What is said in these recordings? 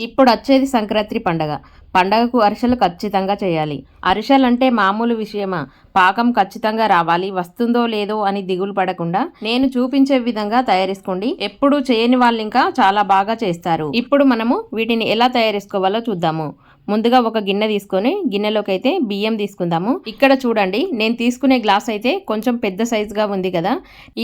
ఇప్పుడు వచ్చేది సంక్రాంతి పండగ. పండగకు అరిసెలు ఖచ్చితంగా చేయాలి. అరిసెలు అంటే మామూలు విషయమా? పాకం ఖచ్చితంగా రావాలి. వస్తుందో లేదో అని దిగులు పడకుండా నేను చూపించే విధంగా తయారేసుకోండి. ఎప్పుడు చేయని వాళ్ళు ఇంకా చాలా బాగా చేస్తారు. ఇప్పుడు మనము వీటిని ఎలా తయారేసుకోవాలో చూద్దాము. ముందుగా ఒక గిన్నె తీసుకొని గిన్నెలోకి అయితే బియ్యం తీసుకుందాము. ఇక్కడ చూడండి నేను తీసుకునే గ్లాస్ అయితే కొంచెం పెద్ద సైజుగా ఉంది కదా.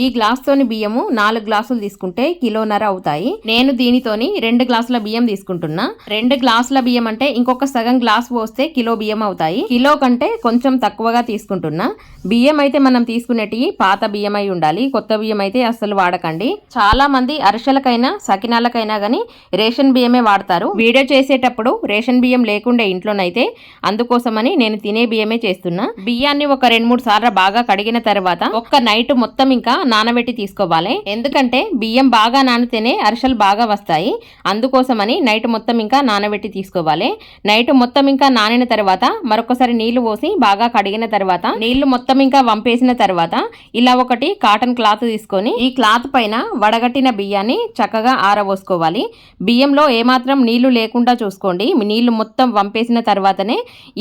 ఈ గ్లాస్ తోని బియ్యము నాలుగు గ్లాసులు తీసుకుంటే కిలోన్నర అవుతాయి. నేను దీనితోని రెండు గ్లాసుల బియ్యం తీసుకుంటున్నా. రెండు గ్లాసుల బియ్యం అంటే ఇంకొక సగం గ్లాస్ పోస్తే కిలో బియ్యం అవుతాయి. కిలో కంటే కొంచెం తక్కువగా తీసుకుంటున్నా. బియ్యం అయితే మనం తీసుకునేటివి పాత బియ్యం అయి ఉండాలి. కొత్త బియ్యం అయితే అస్సలు వాడకండి. చాలా మంది అరిసెలకైనా సకినాలకైనా గానీ రేషన్ బియ్యమే వాడతారు. వీడియో చేసేటప్పుడు రేషన్ బియ్యం లేకుండే ఇంట్లోనైతే అందుకోసమని నేను తినే బియ్యమే చేస్తున్నా. బియ్యాన్ని ఒక రెండు మూడు సార్లు బాగా కడిగిన తర్వాత ఒక్క నైట్ మొత్తం ఇంకా నానబెట్టి తీసుకోవాలి. ఎందుకంటే బియ్యం బాగా నానితేనే అరిసెలు బాగా వస్తాయి. అందుకోసమని నైట్ మొత్తం ఇంకా నానబెట్టి తీసుకోవాలి. నైట్ మొత్తం ఇంకా నానిన తర్వాత మరొకసారి నీళ్ళు పోసి బాగా కడిగిన తర్వాత నీళ్ళు మొత్తం ఇంకా వంపేసిన తర్వాత ఇలా ఒకటి కాటన్ క్లాత్ తీసుకొని ఈ క్లాత్ పైన వడగట్టిన బియ్యాన్ని చక్కగా ఆరబోసుకోవాలి. బియ్యంలో ఏమాత్రం నీళ్ళు లేకుండా చూసుకోండి. నీళ్ళు మొత్తం మొత్తం వంపేసిన తర్వాతనే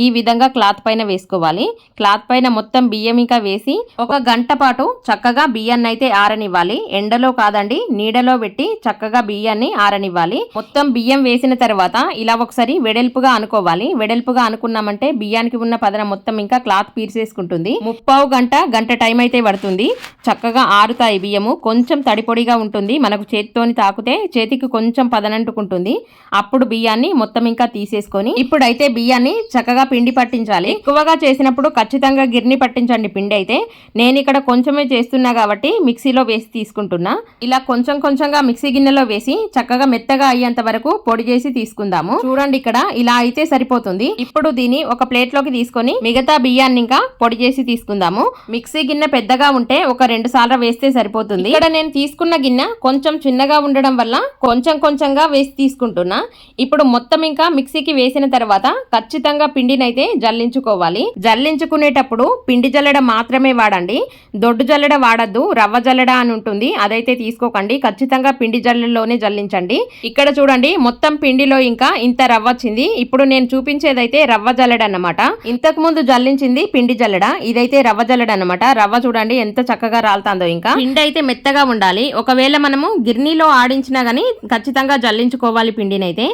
ఈ విధంగా క్లాత్ పైన వేసుకోవాలి. క్లాత్ పైన మొత్తం బియ్యం ఇంకా వేసి ఒక గంట పాటు చక్కగా బియ్యాన్ని అయితే ఆరనివ్వాలి. ఎండలో కాదండి నీడలో పెట్టి చక్కగా బియ్యాన్ని ఆరనివ్వాలి. మొత్తం బియ్యం వేసిన తర్వాత ఇలా ఒకసారి వెడల్పుగా అనుకోవాలి. వెడల్పుగా అనుకున్నామంటే బియ్యానికి ఉన్న పదన మొత్తం ఇంకా క్లాత్ పీర్చేసుకుంటుంది. ముప్పావు గంట గంట టైం అయితే పడుతుంది. చక్కగా ఆరుతాయి బియ్యము. కొంచెం తడిపొడిగా ఉంటుంది. మనకు చేతితోని తాకుతే చేతికి కొంచెం పదనంటుకుంటుంది. అప్పుడు బియ్యాన్ని మొత్తం ఇంకా తీసేసుకొని ఇప్పుడైతే బియ్యాన్ని చక్కగా పిండి పట్టించాలి. ఎక్కువగా చేసినప్పుడు ఖచ్చితంగా గిర్ని పట్టించండి పిండి అయితే. నేను ఇక్కడ కొంచెమే చేస్తున్నా కాబట్టి మిక్సీలో వేసి తీసుకుంటున్నా. ఇలా కొంచెం కొంచెంగా మిక్సీ గిన్నెలో వేసి చక్కగా మెత్తగా అయ్యేంత వరకు పొడి చేసి తీసుకుందాము. చూడండి ఇక్కడ ఇలా అయితే సరిపోతుంది. ఇప్పుడు దీన్ని ఒక ప్లేట్లోకి తీసుకొని మిగతా బియ్యాన్ని ఇంకా పొడి చేసి తీసుకుందాము. మిక్సీ గిన్నె పెద్దగా ఉంటే ఒక రెండు సార్లు వేస్తే సరిపోతుంది. ఇక్కడ నేను తీసుకున్న గిన్నె కొంచెం చిన్నగా ఉండడం వల్ల కొంచెం కొంచెంగా వేసి తీసుకుంటున్నా. ఇప్పుడు మొత్తం ఇంకా మిక్సీకి వేసిన తర్వాత ఖచ్చితంగా పిండినైతే జల్లించుకోవాలి. జల్లించుకునేటప్పుడు పిండి జల్లెడ మాత్రమే వాడండి. దొడ్డు జల్లెడ వాడద్దు రవ్వ జల్లెడ అని ఉంటుంది. అదైతే తీసుకోకండి. ఖచ్చితంగా పిండి జల్లెడలోనే జల్లించండి. ఇక్కడ చూడండి మొత్తం పిండిలో ఇంకా ఇంత రవ్వ వచ్చింది. ఇప్పుడు నేను చూపించేదైతే రవ్వ జల్లెడ అన్నమాట. ఇంతకు ముందు జల్లించింది పిండి జల్లెడ. ఇదైతే రవ్వ జల్లెడ అనమాట రవ్వ చూడండి ఎంత చక్కగా రాలుతాందో ఇంకా. పిండి అయితే మెత్తగా ఉండాలి. ఒకవేళ మనము గిర్నీలో ఆడించినా గానీ ఖచ్చితంగా జల్లించుకోవాలి పిండినైతే.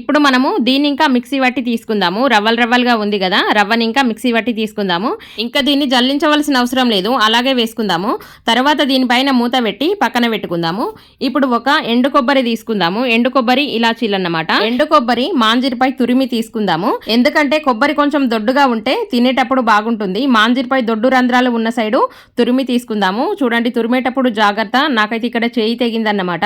ఇప్పుడు మనము దీన్ని ఇంకా మిక్స్ మిక్సీ పట్టి తీసుకుందాము. రవ్వలు రవ్వలుగా ఉంది కదా రవ్వని ఇంకా మిక్సీ పట్టి తీసుకుందాము. ఇంకా దీన్ని జల్లించవలసిన అవసరం లేదు అలాగే వేసుకుందాము. తర్వాత దీనిపైన మూత పెట్టి పక్కన పెట్టుకుందాము. ఇప్పుడు ఒక ఎండు కొబ్బరి తీసుకుందాము. ఎండు కొబ్బరి ఇలాచీలు అన్నమాట. ఎండు కొబ్బరి మాంజిరిపై తురిమి తీసుకుందాము. ఎందుకంటే కొబ్బరి కొంచెం దొడ్డుగా ఉంటే తినేటప్పుడు బాగుంటుంది. మాంజిరిపై దొడ్డు రంధ్రాలు ఉన్న సైడు తురిమి తీసుకుందాము. చూడండి తురిమేటప్పుడు జాగ్రత్త. నాకైతే ఇక్కడ చేయి తెగిందన్నమాట.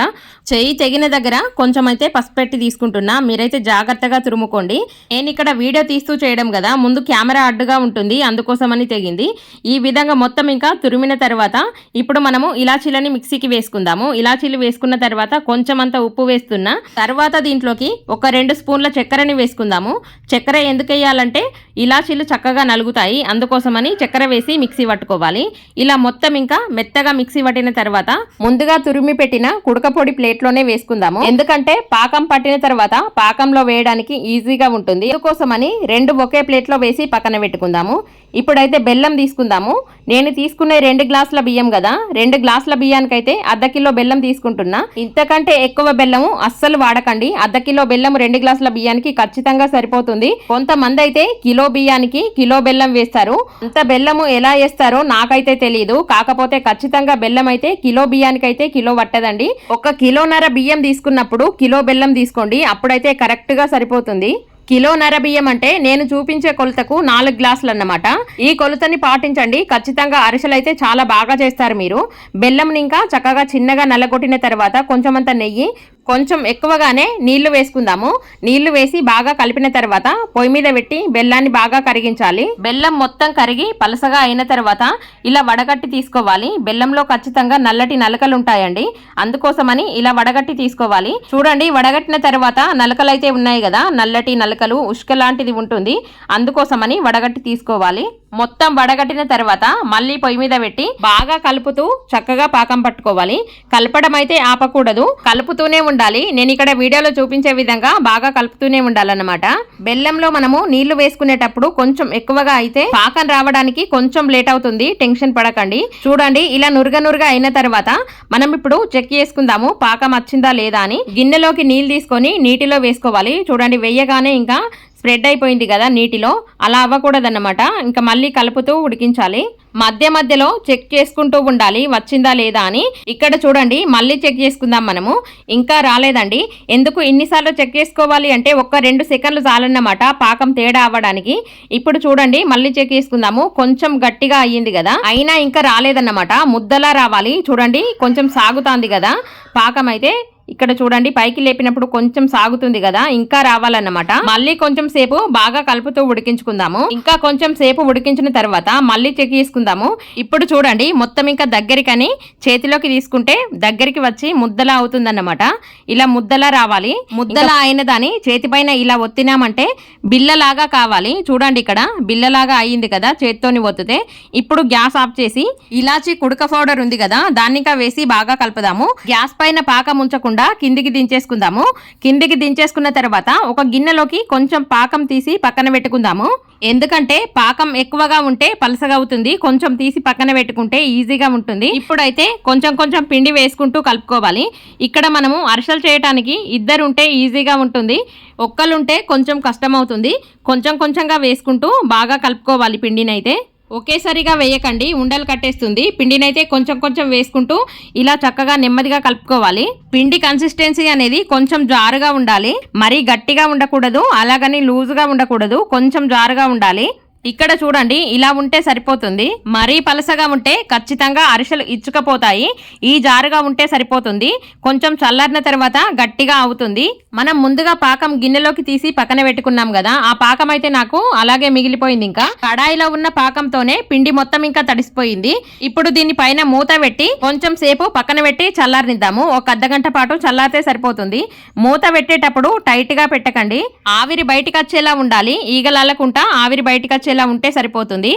చేయి తెగిన దగ్గర కొంచెం అయితే పసుపు పెట్టి తీసుకుంటున్నా. మీరైతే జాగ్రత్తగా తురుముకోండి. నేను ఇక్కడ వీడియో తీస్తూ చేయడం కదా ముందు కెమెరా అడ్డుగా ఉంటుంది అందుకోసమని తెగింది. ఈ విధంగా మొత్తం ఇంకా తురిమిన తర్వాత ఇప్పుడు మనము ఇలాచీలని మిక్సీకి వేసుకుందాము. ఇలాచీలు వేసుకున్న తర్వాత కొంచెం అంత ఉప్పు వేస్తున్నా. తర్వాత దీంట్లోకి ఒక రెండు స్పూన్ల చక్కెరని వేసుకుందాము. చక్కెర ఎందుకు వేయాలంటే ఇలాచీలు చక్కగా నలుగుతాయి అందుకోసమని చక్కెర వేసి మిక్సీ పట్టుకోవాలి. ఇలా మొత్తం ఇంకా మెత్తగా మిక్సీ పట్టిన తర్వాత ముందుగా తురిమి పెట్టిన కుడకపొడి ప్లేట్లోనే వేసుకుందాము. ఎందుకంటే పాకం పట్టిన తర్వాత పాకంలో వేయడానికి ఈజీగా ఉంటుంది. అందుకోసమని రెండు ఒకే ప్లేట్లో వేసి పక్కన పెట్టుకుందాము. ఇప్పుడైతే బెల్లం తీసుకుందాము. నేను తీసుకునే రెండు గ్లాసుల బియ్యం కదా రెండు గ్లాసుల బియ్యానికైతే అర్ధ కిలో బెల్లం తీసుకుంటున్నా. ఇంతకంటే ఎక్కువ బెల్లము అస్సలు వాడకండి. అర్ధ కిలో బెల్లం రెండు గ్లాసుల బియ్యానికి ఖచ్చితంగా సరిపోతుంది. కొంతమంది అయితే కిలో బియ్యానికి కిలో బెల్లం వేస్తారు. అంత బెల్లము ఎలా వేస్తారో నాకైతే తెలియదు కాకపోతే ఖచ్చితంగా బెల్లం అయితే కిలో బియ్యానికైతే కిలో పట్టదండి. ఒక కిలోన్నర బియ్యం తీసుకున్నప్పుడు కిలో బెల్లం తీసుకోండి. అప్పుడైతే కరెక్ట్గా సరిపోతుంది. కిలో నర బియ్యం అంటే నేను చూపించే కొలతకు నాలుగు గ్లాసులు అన్నమాట ఈ కొలతని పాటించండి. ఖచ్చితంగా అరిసెలు అయితే చాలా బాగా చేస్తారు మీరు. బెల్లంని ఇంకా చక్కగా చిన్నగా నల్లగొట్టిన తర్వాత కొంచెమంత నెయ్యి కొంచెం ఎక్కువగానే నీళ్ళు వేసుకుందాము. నీళ్ళు వేసి బాగా కలిపిన తర్వాత పొయ్యి మీద పెట్టి బెల్లాన్ని బాగా కరిగించాలి. బెల్లం మొత్తం కరిగి పలసగా అయిన తర్వాత ఇలా వడగట్టి తీసుకోవాలి. బెల్లంలో ఖచ్చితంగా నల్లటి నలకలు ఉంటాయండి అందుకోసమని ఇలా వడగట్టి తీసుకోవాలి. చూడండి వడగట్టిన తర్వాత నలకలు అయితే ఉన్నాయి కదా. నల్లటి నలక నలకలు ఉష్క లాంటిది ఉంటుంది. అందుకోసమని వడగట్టి తీసుకోవాలి. మొత్తం వడగట్టిన తర్వాత మళ్ళీ పొయ్యి మీద పెట్టి బాగా కలుపుతూ చక్కగా పాకం పట్టుకోవాలి. కలపడం అయితే ఆపకూడదు. కలుపుతూనే ఉండాలి. నేను ఇక్కడ వీడియోలో చూపించే విధంగా బాగా కలుపుతూనే ఉండాలన్నమాట. బెల్లంలో మనము నీళ్ళు వేసుకునేటప్పుడు కొంచెం ఎక్కువగా అయితే పాకం రావడానికి కొంచెం లేట్ అవుతుంది. టెన్షన్ పడకండి. చూడండి ఇలా నురగ నురుగ అయిన తర్వాత మనం ఇప్పుడు చెక్ చేసుకుందాము పాకం వచ్చిందా లేదా అని. గిన్నెలోకి నీళ్ళు తీసుకొని నీటిలో వేసుకోవాలి. చూడండి వెయ్యగానే ఇంకా స్ప్రెడ్ అయిపోయింది కదా నీటిలో. అలా అవ్వకూడదన్నమాట. ఇంకా మళ్ళీ కలుపుతూ ఉడికించాలి. మధ్య మధ్యలో చెక్ చేసుకుంటూ ఉండాలి. వచ్చిందా లేదా అని. ఇక్కడ చూడండి మళ్ళీ చెక్ చేసుకుందాం మనము. ఇంకా రాలేదండి. ఎందుకు ఇన్నిసార్లు చెక్ చేసుకోవాలి అంటే ఒక్క రెండు సెకండ్లు చాలన్నమాట. పాకం తేడా అవ్వడానికి. ఇప్పుడు చూడండి మళ్ళీ చెక్ చేసుకుందాము. కొంచెం గట్టిగా అయ్యింది కదా. అయినా ఇంకా రాలేదన్నమాట. ముద్దలా రావాలి. చూడండి కొంచెం సాగుతాంది కదా. పాకం అయితే ఇక్కడ చూడండి పైకి లేపినప్పుడు కొంచెం సాగుతుంది కదా ఇంకా రావాలన్నమాట. మళ్ళీ కొంచెం సేపు బాగా కలుపుతూ ఉడికించుకుందాము. ఇంకా కొంచెం సేపు ఉడికించిన తర్వాత మళ్ళీ చెక్ చేసుకుందాము. ఇప్పుడు చూడండి మొత్తం ఇంకా దగ్గరికని చేతిలోకి తీసుకుంటే దగ్గరికి వచ్చి ముద్దలా అవుతుందన్నమాట. ఇలా ముద్దలా రావాలి. ముద్దలా అయిన దాని చేతిపైన ఇలా ఒత్తినామంటే బిల్లలాగా కావాలి. చూడండి ఇక్కడ బిల్లలాగా అయ్యింది కదా చేత్తోని ఒత్తితే. ఇప్పుడు గ్యాస్ ఆఫ్ చేసి ఇలాచి కుడక పౌడర్ ఉంది కదా దాన్ని వేసి బాగా కలుపుదాము. గ్యాస్ పైన పాకం ఉంచకుండా కిందికి దించేసుకుందాము. కిందికి దించేసుకున్న తర్వాత ఒక గిన్నెలోకి కొంచెం పాకం తీసి పక్కన పెట్టుకుందాము. ఎందుకంటే పాకం ఎక్కువగా ఉంటే పలసగా అవుతుంది. కొంచెం తీసి పక్కన పెట్టుకుంటే ఈజీగా ఉంటుంది. ఇప్పుడైతే కొంచెం కొంచెం పిండి వేసుకుంటూ కలుపుకోవాలి. ఇక్కడ మనము అరిసెలు చేయడానికి ఇద్దరు ఉంటే ఈజీగా ఉంటుంది. ఒక్కలుంటే కొంచెం కష్టం అవుతుంది కొంచెం కొంచెంగా వేసుకుంటూ బాగా కలుపుకోవాలి పిండినైతే. ఒకేసారిగా వేయకండి ఉండలు కట్టేస్తుంది. పిండినైతే కొంచెం కొంచెం వేసుకుంటూ ఇలా చక్కగా నెమ్మదిగా కలుపుకోవాలి. పిండి కన్సిస్టెన్సీ అనేది కొంచెం జారుగా ఉండాలి. మరీ గట్టిగా ఉండకూడదు అలాగని లూజుగా ఉండకూడదు కొంచెం జారుగా ఉండాలి. ఇక్కడ చూడండి ఇలా ఉంటే సరిపోతుంది. మరీ పలసగా ఉంటే ఖచ్చితంగా అరిసెలు ఇచ్చుకపోతాయి. ఈ జారుగా ఉంటే సరిపోతుంది. కొంచెం చల్లారిన తర్వాత గట్టిగా అవుతుంది. మనం ముందుగా పాకం గిన్నెలోకి తీసి పక్కన పెట్టుకున్నాం కదా ఆ పాకం అయితే నాకు అలాగే మిగిలిపోయింది ఇంకా. కడాయిలో ఉన్న పాకంతోనే పిండి మొత్తం ఇంకా తడిసిపోయింది. ఇప్పుడు దీని పైన మూత పెట్టి కొంచెం సేపు పక్కన పెట్టి చల్లారనిద్దాము. ఒక అర్ధగంట పాటు చల్లారితే సరిపోతుంది. మూత పెట్టేటప్పుడు టైట్గా పెట్టకండి. ఆవిరి బయటికి వచ్చేలా ఉండాలి. ఈగలకుంటా ఆవిరి బయటికి వచ్చేలా ఉంటే సరిపోతుంది.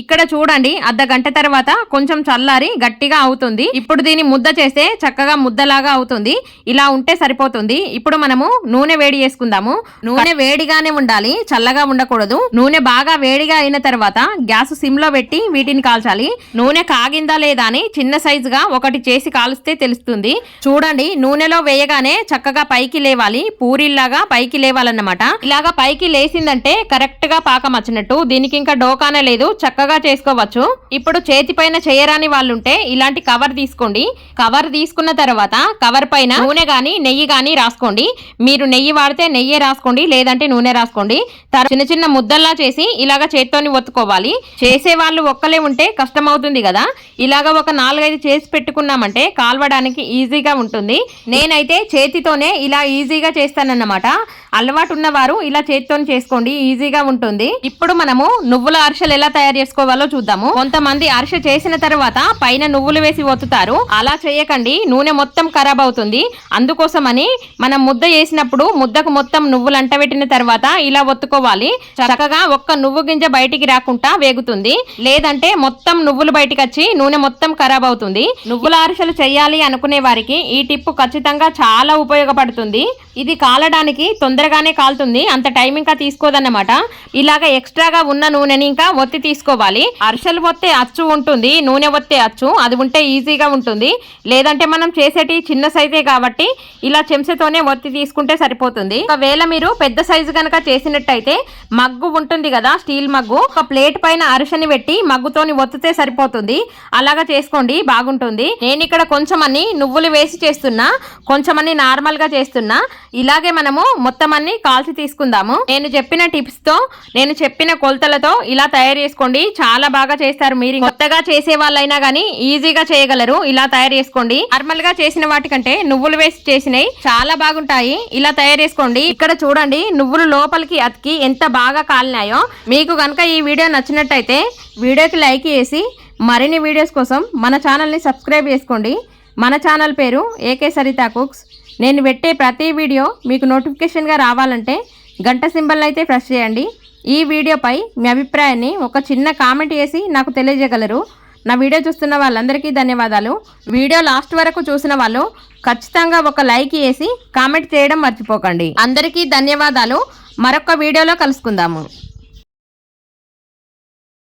ఇక్కడ చూడండి అర్ధ గంట తర్వాత కొంచెం చల్లారి గట్టిగా అవుతుంది. ఇప్పుడు దీన్ని ముద్ద చేస్తే చక్కగా ముద్దలాగా అవుతుంది. ఇలా ఉంటే సరిపోతుంది. ఇప్పుడు మనము నూనె వేడి చేసుకుందాము. నూనె వేడిగానే ఉండాలి చల్లగా ఉండకూడదు. నూనె బాగా వేడిగా అయిన తర్వాత గ్యాస్ సిమ్లో పెట్టి వీటిని కాల్చాలి. నూనె కాగిందా లేదా అని చిన్న సైజుగా ఒకటి చేసి కాలుస్తే తెలుస్తుంది. చూడండి నూనెలో వేయగానే చక్కగా పైకి లేవాలి. పూరిల్లాగా పైకి లేవాలన్నమాట. ఇలాగా పైకి లేసిందంటే కరెక్ట్గా పాకం వచ్చినట్టు. దీనికి ఇంకా డోకానే లేదు చక్కగా చేసుకోవచ్చు. ఇప్పుడు చేతి పైన చేయరాని వాళ్ళుంటే ఇలాంటి కవర్ తీసుకోండి. కవర్ తీసుకున్న తర్వాత కవర్ పైన నూనె కానీ నెయ్యి కానీ రాసుకోండి. మీరు నెయ్యి వాడితే నెయ్యి రాసుకోండి లేదంటే నూనె రాసుకోండి. తర్వాత చిన్న చిన్న ముద్దల్లా చేసి ఇలాగ చేత్తోని ఒత్తుకోవాలి. చేసే వాళ్ళు ఒక్కలే ఉంటే కష్టం అవుతుంది కదా. ఇలాగ ఒక నాలుగైదు చేసి పెట్టుకున్నామంటే కాల్వడానికి ఈజీగా ఉంటుంది. నేనైతే చేతితోనే ఇలా ఈజీగా చేస్తానన్నమాట. అలవాటు ఉన్నవారు ఇలా చేతితో చేసుకోండి ఈజీగా ఉంటుంది. ఇప్పుడు మనము నువ్వుల అరిసెలు ఎలా తయారు చేసుకోవాలో చూద్దాము. కొంతమంది అరిసె చేసిన తర్వాత పైన నువ్వులు వేసి ఒత్తుతారు. అలా చేయకండి నూనె మొత్తం ఖరాబ్ అవుతుంది. అందుకోసమని మనం ముద్ద చేసినప్పుడు ముద్దకు మొత్తం నువ్వులు అంటబెట్టిన తర్వాత ఇలా ఒత్తుకోవాలి. చక్కగా ఒక్క నువ్వు గింజ బయటికి రాకుండా వేగుతుంది. లేదంటే మొత్తం నువ్వులు బయటికి వచ్చి నూనె మొత్తం ఖరాబ్ అవుతుంది. నువ్వుల అరిసెలు చేయాలి అనుకునే వారికి ఈ టిప్పు ఖచ్చితంగా చాలా ఉపయోగపడుతుంది. ఇది కాలడానికి తొందరగానే కాలుతుంది. అంత టైం ఇంకా తీసుకోదన్నమాట. ఇలాగ ఎక్స్ట్రాగా ఉన్న నూనెని ఇంకా ఒత్తి తీసుకోవాలి. అరిసెలు ఒత్తే అచ్చు ఉంటుంది నూనె ఒత్తే అచ్చు అది ఉంటే ఈజీగా ఉంటుంది. లేదంటే మనం చేసేటి చిన్న సైజే కాబట్టి ఇలా చెంచతోనే ఒత్తి తీసుకుంటే సరిపోతుంది. ఒకవేళ మీరు పెద్ద సైజు కనుక చేసినట్టయితే మగ్గు ఉంటుంది కదా స్టీల్ మగ్గు. ఒక ప్లేట్ పైన అరిసెని పెట్టి మగ్గుతోని ఒత్తితే సరిపోతుంది. అలాగా చేసుకోండి బాగుంటుంది. నేను ఇక్కడ కొంచెం నువ్వులు వేసి చేస్తున్నా కొంచెం అన్ని నార్మల్గా చేస్తున్నా. ఇలాగే మనము మొత్తం అన్ని కాల్చి తీసుకుందాము. నేను చెప్పిన టిప్స్తో నేను చెప్పిన కొలతలతో ఇలా తయారు చేసుకోండి. చాలా బాగా చేస్తారు మీరు. కొత్తగా చేసే వాళ్ళైనా గానీ ఈజీగా చేయగలరు. ఇలా తయారు చేసుకోండి. నార్మల్గా చేసిన వాటికంటే నువ్వులు వేసి చేసినవి చాలా బాగుంటాయి. ఇలా తయారు చేసుకోండి. ఇక్కడ చూడండి నువ్వులు లోపలికి అతికి ఎంత బాగా కాలినాయో. మీకు కనుక ఈ వీడియో నచ్చినట్టయితే వీడియోకి లైక్ చేసి మరిన్ని వీడియోస్ కోసం మన ఛానల్ని సబ్స్క్రైబ్ చేసుకోండి. మన ఛానల్ పేరు ఏకే సరితా కుక్స్. నేను పెట్టే ప్రతి వీడియో మీకు నోటిఫికేషన్గా రావాలంటే గంట సింబల్ అయితే ప్రెస్ చేయండి. ఈ వీడియోపై మీ అభిప్రాయాన్ని ఒక చిన్న కామెంట్ చేసి నాకు తెలియజేయగలరు. నా వీడియో చూస్తున్న వాళ్ళందరికీ ధన్యవాదాలు. వీడియో లాస్ట్ వరకు చూసిన వాళ్ళు ఖచ్చితంగా ఒక లైక్ వేసి కామెంట్ చేయడం మర్చిపోకండి. అందరికీ ధన్యవాదాలు. మరొక వీడియోలో కలుసుకుందాము.